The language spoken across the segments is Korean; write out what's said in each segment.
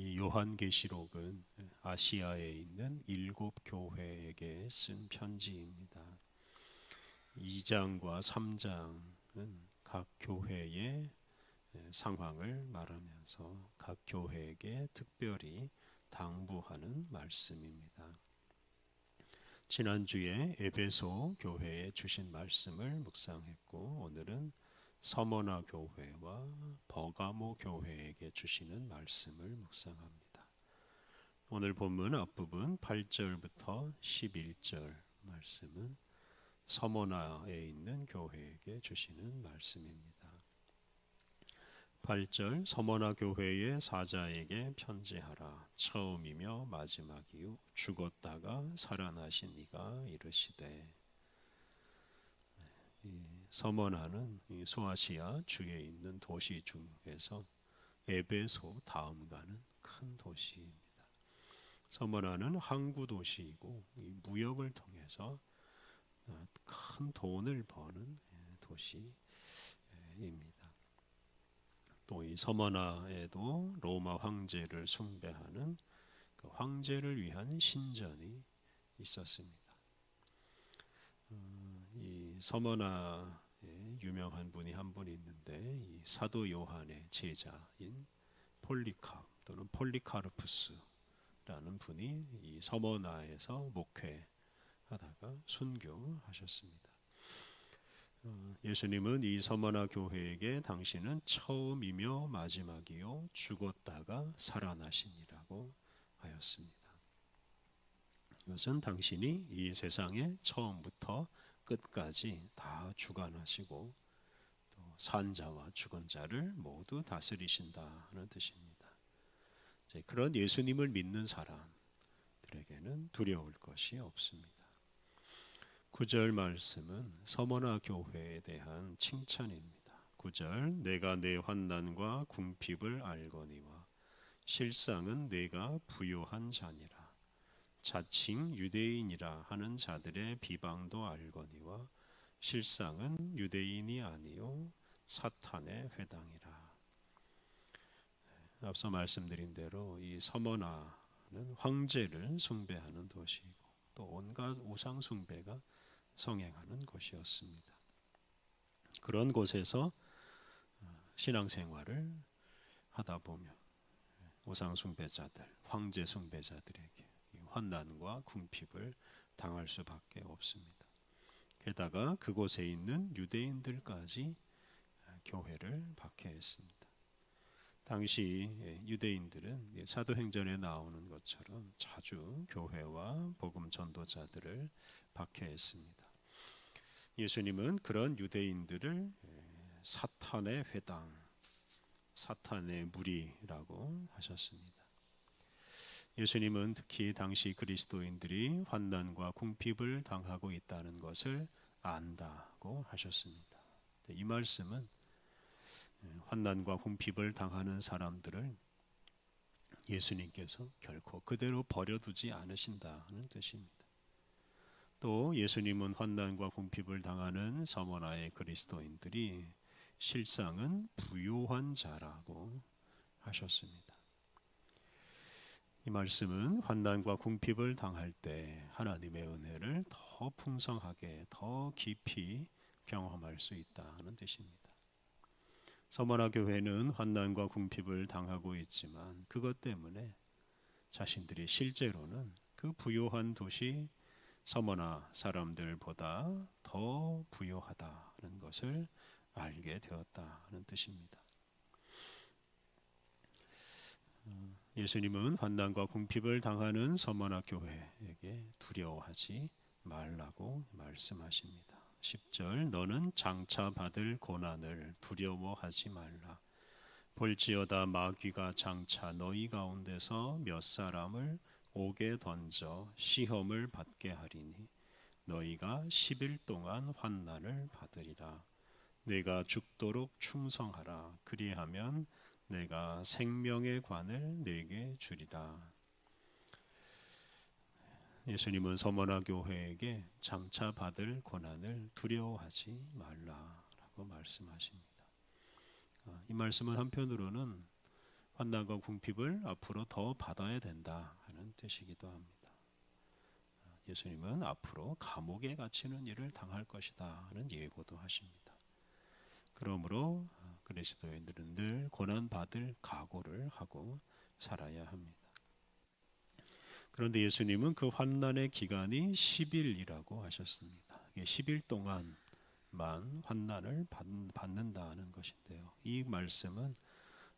이 요한계시록은 아시아에 있는 일곱 교회에게 쓴 편지입니다. 2장과 3장은 각 교회의 상황을 말하면서 각 교회에게 특별히 당부하는 말씀입니다. 지난주에 에베소 교회에 주신 말씀을 묵상했고 오늘은 서머나 교회와 버가모 교회에게 주시는 말씀을 묵상합니다. 오늘 본문 앞부분 8절부터 11절 말씀은 서머나에 있는 교회에게 주시는 말씀입니다. 8절 서머나 교회의 사자에게 편지하라 처음이며 마지막이요 죽었다가 살아나신 이가 이르시되 서머나는 소아시아 주에 있는 도시 중에서 에베소 다음 가는 큰 도시입니다. 서머나는 항구 도시이고 무역을 통해서 어, 큰 돈을 버는 예, 도시입니다. 또이 서머나에도 로마 황제를 숭배하는 그 황제를 위한 신전이 있었습니다. 어, 이 서머나에 유명한 분이 한분 있는데 이 사도 요한의 제자인 폴리카 또는 폴리카르푸스라는 분이 이 서머나에서 목회하다가 순교하셨습니다. 어, 예수님은 이 서머나 교회에게 당신은 처음이며 마지막이요 죽었다가 살아나신이라고 하였습니다. 이것은 당신이 이 세상에 처음부터 끝까지 다 주관하시고 또 산자와 죽은 자를 모두 다스리신다는 뜻입니다. 그런 예수님을 믿는 사람들에게는 두려울 것이 없습니다. 9절 말씀은 서머나 교회에 대한 칭찬입니다. 9절 내가 내 환난과 궁핍을 알거니와 실상은 내가 부요한 자니라. 자칭 유대인이라 하는 자들의 비방도 알거니와 실상은 유대인이 아니요 사탄의 회당이라. 앞서 말씀드린 대로 이 서머나는 황제를 숭배하는 도시이고 또 온갖 우상 숭배가 성행하는 곳이었습니다. 그런 곳에서 신앙생활을 하다 보면 우상 숭배자들, 황제 숭배자들에게 환난과 궁핍을 당할 수밖에 없습니다. 게다가 그곳에 있는 유대인들까지 교회를 박해했습니다. 당시 유대인들은 사도행전에 나오는 것처럼 자주 교회와 복음 전도자들을 박해했습니다. 예수님은 그런 유대인들을 사탄의 회당, 사탄의 무리라고 하셨습니다. 예수님은 특히 당시 그리스도인들이 환난과 궁핍을 당하고 있다는 것을 안다고 하셨습니다. 이 말씀은 환난과 궁핍을 당하는 사람들을 예수님께서 결코 그대로 버려두지 않으신다는 뜻입니다. 또 예수님은 환난과 궁핍을 당하는 서머나의 그리스도인들이 실상은 부요한 자라고 하셨습니다. 이 말씀은 환난과 궁핍을 당할 때 하나님의 은혜를 더 풍성하게 더 깊이 경험할 수 있다는 뜻입니다. 서머나 교회는 환난과 궁핍을 당하고 있지만 그것 때문에 자신들이 실제로는 그 부요한 도시 서머나 사람들보다 더 부요하다는 것을 알게 되었다는 뜻입니다. 예수님은 환난과 궁핍을 당하는 서머나 교회에게 두려워하지 말라고 말씀하십니다. 10절 너는 장차 받을 고난을 두려워하지 말라. 볼지어다 마귀가 장차 너희 가운데서 몇 사람을 옥에 던져 시험을 받게 하리니 너희가 10일 동안 환난을 받으리라. 내가 죽도록 충성하라. 그리하면 내가 생명의 관을 내게 주리라. 예수님은 서머나 교회에게 장차 받을 고난을 두려워하지 말라라고 말씀하십니다. 아, 이 말씀은 한편으로는 환난과 궁핍을 앞으로 더 받아야 된다 하는 뜻이기도 합니다. 예수님은 앞으로 감옥에 갇히는 일을 당할 것이다 하는 예고도 하십니다. 그러므로 그리스도인들은 늘 고난 받을 각오를 하고 살아야 합니다. 그런데 예수님은 그 환난의 기간이 10일이라고 하셨습니다. 이게 10일 동안만 환난을 받는다는 것인데요. 이 말씀은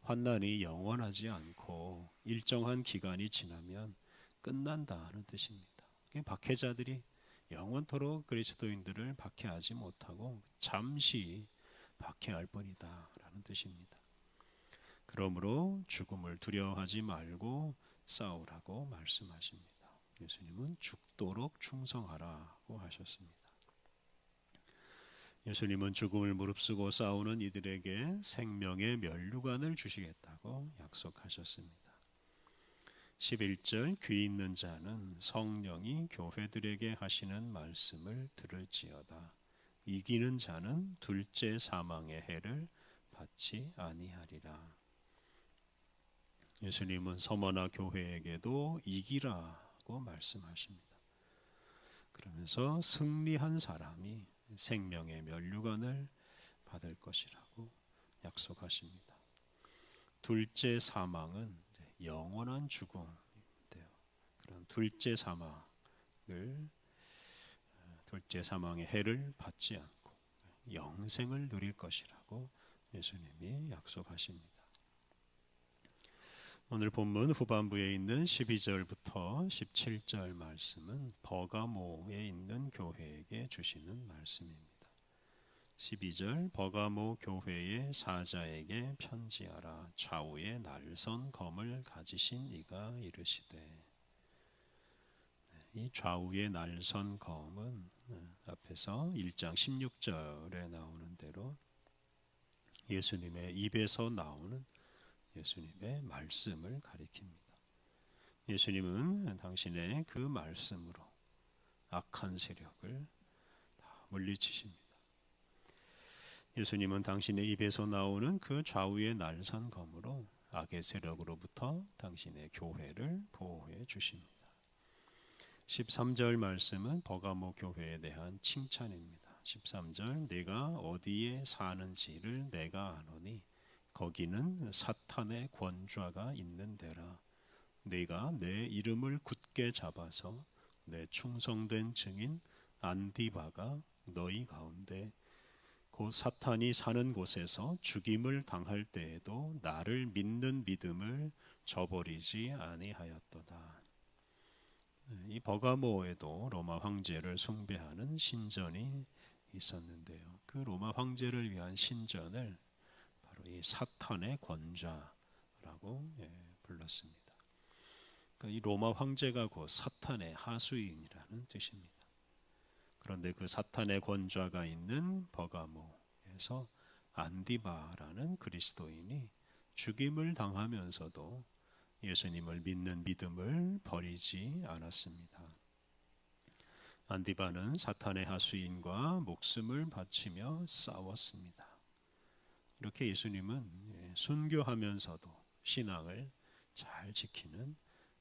환난이 영원하지 않고 일정한 기간이 지나면 끝난다는 뜻입니다. 박해자들이 영원토록 그리스도인들을 박해하지 못하고 잠시 박해할 뿐이다라는 뜻입니다. 그러므로 죽음을 두려워하지 말고 싸우라고 말씀하십니다. 예수님은 죽도록 충성하라고 하셨습니다. 예수님은 죽음을 무릅쓰고 싸우는 이들에게 생명의 면류관을 주시겠다고 약속하셨습니다. 11절 귀 있는 자는 성령이 교회들에게 하시는 말씀을 들을지어다. 이기는 자는 둘째 사망의 해를 받지 아니하리라. 예수님은 서머나 교회에게도 이기라고 말씀하십니다. 그러면서 승리한 사람이 생명의 면류관을 받을 것이라고 약속하십니다. 둘째 사망은 영원한 죽음인데요. 그런 둘째 사망을 둘째 사망의 해를 받지 않고 영생을 누릴 것이라고 예수님이 약속하십니다. 오늘 본문 후반부에 있는 12절부터 17절 말씀은 버가모에 있는 교회에게 주시는 말씀입니다. 12절 버가모 교회의 사자에게 편지하라 좌우에 날선 검을 가지신 이가 이르시되 네, 이 좌우에 날선 검은 네, 앞에서 1장 16절에 나오는 대로 예수님의 입에서 나오는 예수님의 말씀을 가리킵니다. 예수님은 당신의 그 말씀으로 악한 세력을 다 물리치십니다. 예수님은 당신의 입에서 나오는 그 좌우의 날선 검으로 악의 세력으로부터 당신의 교회를 보호해 주십니다. 13절 말씀은 버가모 교회에 대한 칭찬입니다. 13절 내가 어디에 사는지를 내가 아노니 거기는 사탄의 권좌가 있는 데라 네가 내 이름을 굳게 잡아서 내 충성된 증인 안디바가 너희 가운데 곧 사탄이 사는 곳에서 죽임을 당할 때에도 나를 믿는 믿음을 저버리지 아니하였도다. 이 버가모에도 로마 황제를 숭배하는 신전이 있었는데요. 그 로마 황제를 위한 신전을 바로 이 사탄의 권좌라고 예, 불렀습니다. 그러니까 이 로마 황제가 곧 사탄의 하수인이라는 뜻입니다. 그런데 그 사탄의 권좌가 있는 버가모에서 안디바라는 그리스도인이 죽임을 당하면서도 예수님을 믿는 믿음을 버리지 않았습니다. 안디바는 사탄의 하수인과 목숨을 바치며 싸웠습니다. 이렇게 예수님은 예, 순교하면서도 신앙을 잘 지키는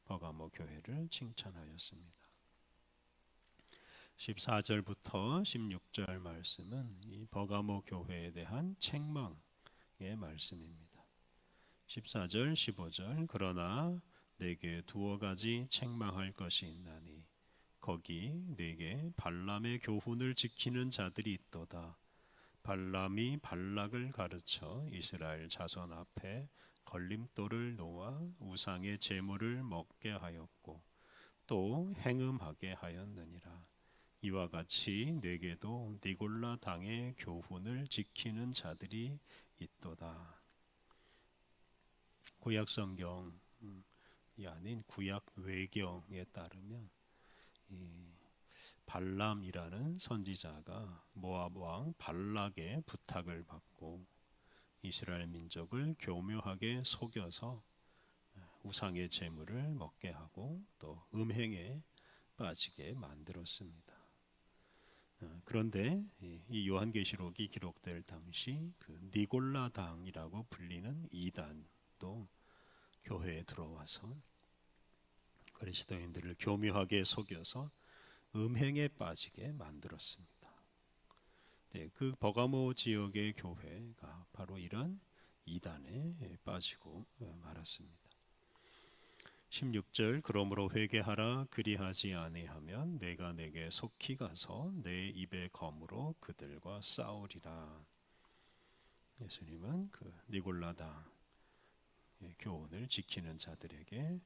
버가모 교회를 칭찬하였습니다. 14절부터 16절 말씀은 이 버가모 교회에 대한 책망의 말씀입니다. 14절 15절 그러나 내게 두어 가지 책망할 것이 있나니 거기 내게 발람의 교훈을 지키는 자들이 있도다. 발람이 발락을 가르쳐 이스라엘 자손 앞에 걸림돌을 놓아 우상의 제물을 먹게 하였고 또 행음하게 하였느니라. 이와 같이 내게도 니골라 당의 교훈을 지키는 자들이 있도다. 구약 성경이 아닌 구약 외경에 따르면 이 발람이라는 선지자가 모압 왕 발락의 부탁을 받고 이스라엘 민족을 교묘하게 속여서 우상의 제물을 먹게 하고 또 음행에 빠지게 만들었습니다. 어, 그런데 이 요한계시록이 기록될 당시 그 니골라당이라고 불리는 이단 도 교회에 들어와서 그리스도인들을 교묘하게 속여서 음행에 빠지게 만들었습니다. 네, 그 버가모 지역의 교회가 바로 이런 이단에 빠지고 말았습니다. 16절 그러므로 회개하라 그리하지 아니하면 내가 내게 속히 가서 내 입의 검으로 그들과 싸우리라. 예수님은 그 니골라당 교훈을 지키는 자들에게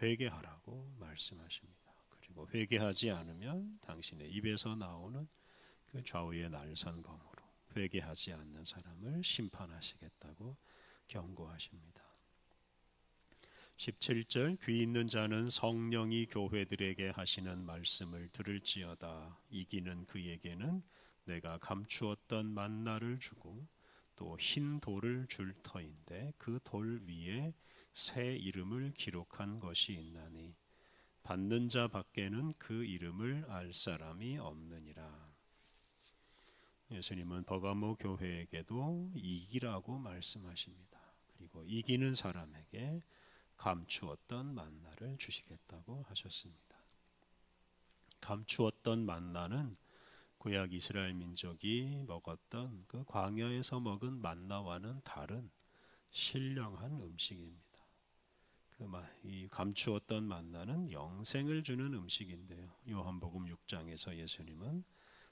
회개하라고 말씀하십니다. 그리고 회개하지 않으면 당신의 입에서 나오는 그 좌우의 날선 검으로 회개하지 않는 사람을 심판하시겠다고 경고하십니다. 17절 귀 있는 자는 성령이 교회들에게 하시는 말씀을 들을지어다 이기는 그에게는 내가 감추었던 만나를 주고 또 흰 돌을 줄 터인데 그 돌 위에 새 이름을 기록한 것이 있나니 받는 자 밖에는 그 이름을 알 사람이 없느니라. 예수님은 버가모 교회에게도 이기라고 말씀하십니다. 그리고 이기는 사람에게 감추었던 만나를 주시겠다고 하셨습니다. 감추었던 만나는 구약 이스라엘 민족이 먹었던 그 광야에서 먹은 만나와는 다른 신령한 음식입니다. 그이 감추었던 만나는 영생을 주는 음식인데요. 요한복음 6장에서 예수님은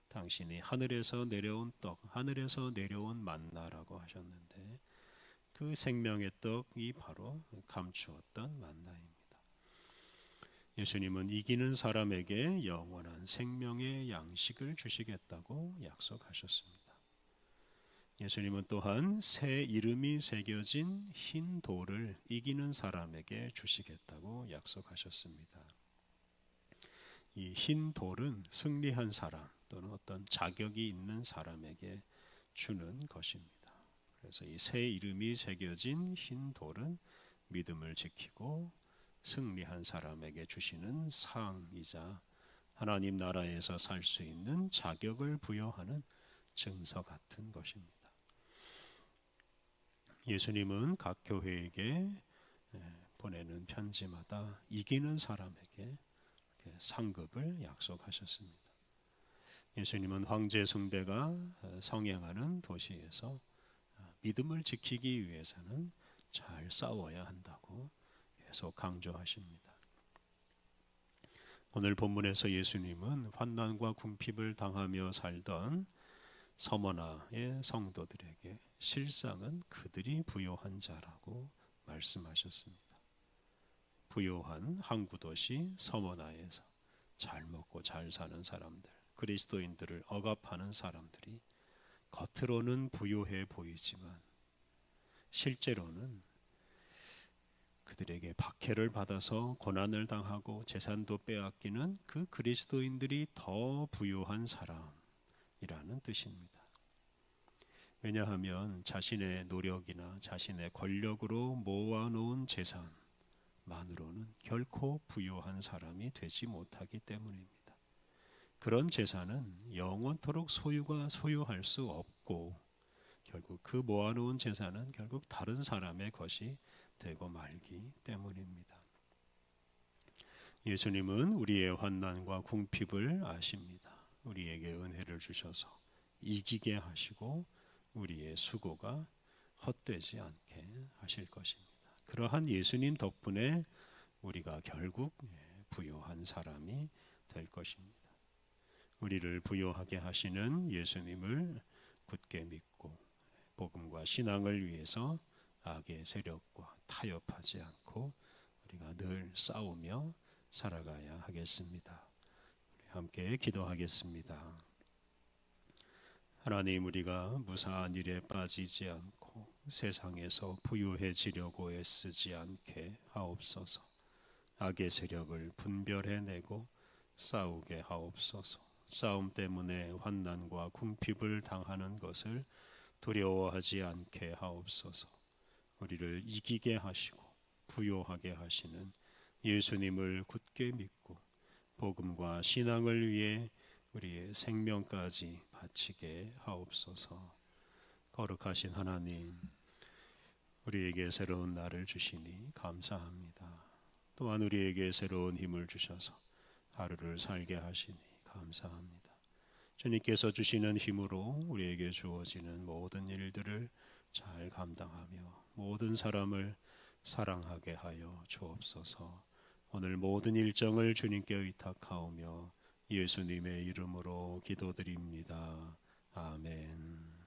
당신이 하늘에서 내려온 떡, 하늘에서 내려온 만나라고 하셨는데 그 생명의 떡이 바로 감추었던 만나입니다. 예수님은 이기는 사람에게 영원한 생명의 양식을 주시겠다고 약속하셨습니다. 예수님은 또한 새 이름이 새겨진 흰 돌을 이기는 사람에게 주시겠다고 약속하셨습니다. 이 흰 돌은 승리한 사람, 또는 어떤 자격이 있는 사람에게 주는 것입니다. 그래서 이 새 이름이 새겨진 흰 돌은 믿음을 지키고 승리한 사람에게 주시는 상이자 하나님 나라에서 살 수 있는 자격을 부여하는 증서 같은 것입니다. 예수님은 각 교회에게 보내는 편지마다 이기는 사람에게 상급을 약속하셨습니다. 예수님은 황제 숭배가 어, 성행하는 도시에서 어, 믿음을 지키기 위해서는 잘 싸워야 한다고 계속 강조하십니다. 오늘 본문에서 예수님은 환난과 궁핍을 당하며 살던 서머나의 성도들에게 실상은 그들이 부요한 자라고 말씀하셨습니다. 부요한 항구 도시 서머나에서 잘 먹고 잘 사는 사람들 그리스도인들을 억압하는 사람들이 겉으로는 부유해 보이지만 실제로는 그들에게 박해를 받아서 고난을 당하고 재산도 빼앗기는 그 그리스도인들이 더 부유한 사람이라는 뜻입니다. 왜냐하면 자신의 노력이나 자신의 권력으로 모아놓은 재산만으로는 결코 부유한 사람이 되지 못하기 때문입니다. 그런 재산은 영원토록 소유가 소유할 수 없고 결국 그 모아놓은 재산은 결국 다른 사람의 것이 되고 말기 때문입니다. 예수님은 우리의 환난과 궁핍을 아십니다. 우리에게 은혜를 주셔서 이기게 하시고 우리의 수고가 헛되지 않게 하실 것입니다. 그러한 예수님 덕분에 우리가 결국 부유한 사람이 될 것입니다. 우리를 부여하게 하시는 예수님을 굳게 믿고 복음과 신앙을 위해서 악의 세력과 타협하지 않고 우리가 늘 싸우며 살아가야 하겠습니다. 함께 기도하겠습니다. 하나님 우리가 무사한 일에 빠지지 않고 세상에서 부유해지려고 애쓰지 않게 하옵소서. 악의 세력을 분별해내고 싸우게 하옵소서. 싸움 때문에 환난과 궁핍을 당하는 것을 두려워하지 않게 하옵소서. 우리를 이기게 하시고 부요하게 하시는 예수님을 굳게 믿고 복음과 신앙을 위해 우리의 생명까지 바치게 하옵소서. 거룩하신 하나님, 우리에게 새로운 날을 주시니 감사합니다. 또한 우리에게 새로운 힘을 주셔서 하루를 살게 하시니 감사합니다. 주님께서 주시는 힘으로 우리에게 주어지는 모든 일들을 잘 감당하며 모든 사람을 사랑하게 하여 주옵소서. 오늘 모든 일정을 주님께 의탁하오며 예수님의 이름으로 기도드립니다. 아멘.